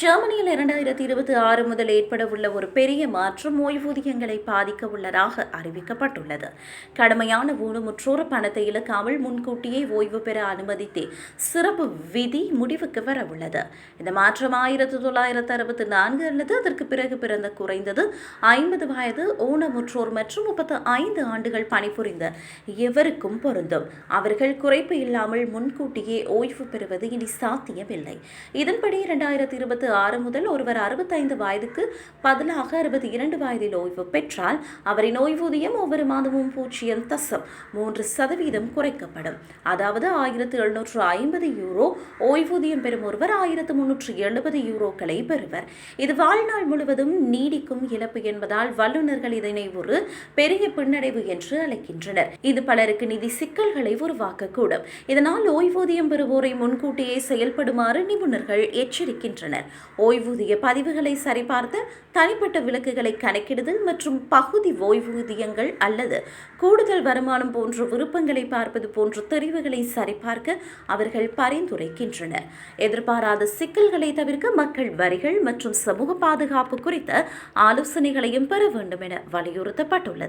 ஜெர்மனியில் இரண்டாயிரத்தி இருபத்தி ஆறு முதல் ஏற்பட உள்ள ஒரு பெரிய மாற்றம் ஓய்வூதியங்களை பாதிக்க உள்ளதாக அறிவிக்கப்பட்டுள்ளது. கடுமையான ஊனமுற்றோர் பணத்தை இழக்காமல் முன்கூட்டியே ஓய்வு பெற அனுமதித்தே சிறப்பு விதி முடிவுக்கு வர உள்ளது இந்த மாற்றம் ஆயிரத்தி தொள்ளாயிரத்து அறுபத்தி நான்கு அல்லது அதற்கு பிறகு பிறந்த குறைந்தது ஐம்பது வயது ஊனமுற்றோர் மற்றும் முப்பத்து ஐந்து ஆண்டுகள் பணிபுரிந்த எவருக்கும் பொருந்தும். அவர்கள் குறைப்பு இல்லாமல் முன்கூட்டியே ஓய்வு பெறுவது இனி சாத்தியமில்லை. இதன்படி இரண்டாயிரத்தி இருபத்தி ஆறு முதல் ஒருவர் அறுபத்தைந்து வயதுக்கு பதிலாக அறுபத்தி இரண்டு வயதில் ஓய்வு பெற்றால் அவரின் ஓய்வூதியம் ஒவ்வொரு மாதமும் பூஜ்ஜியம் தசம் மூன்று சதவீதம் குறைக்கப்படும். அதாவது ஆயிரத்து எழுநூற்று ஐம்பது யூரோ. ஓய்வூதியம் பெறும் ஒருவர் ஆயிரத்து முன்னூற்று எழுபது யூரோக்களை பெறுவர். இது வாழ்நாள் முழுவதும் நீடிக்கும் இழப்பு என்பதால் வல்லுநர்கள் இதனை ஒரு பெரிய பின்னடைவு என்று அழைக்கின்றனர். இது பலருக்கு நிதி சிக்கல்களை உருவாக்கக்கூடும். இதனால் ஓய்வூதியம் பெறுவோரை முன்கூட்டியே செயல்படுமாறு நிபுணர்கள் எச்சரிக்கின்றனர். ஓய்வூதிய பதிவுகளை சரிபார்த்து தனிப்பட்ட விலக்குகளை கணக்கிடுதல் மற்றும் பகுதி ஓய்வூதியங்கள் அல்லது கூடுதல் வருமானம் போன்ற விருப்பங்களை பார்ப்பது போன்ற தெரிவுகளை சரிபார்க்க அவர்கள் பரிந்துரைக்கின்றனர். எதிர்பாராத சிக்கல்களை தவிர்க்க மக்கள் வரிகள் மற்றும் சமூக பாதுகாப்பு குறித்த ஆலோசனைகளையும் பெற வேண்டும் என வலியுறுத்தப்பட்டுள்ளது.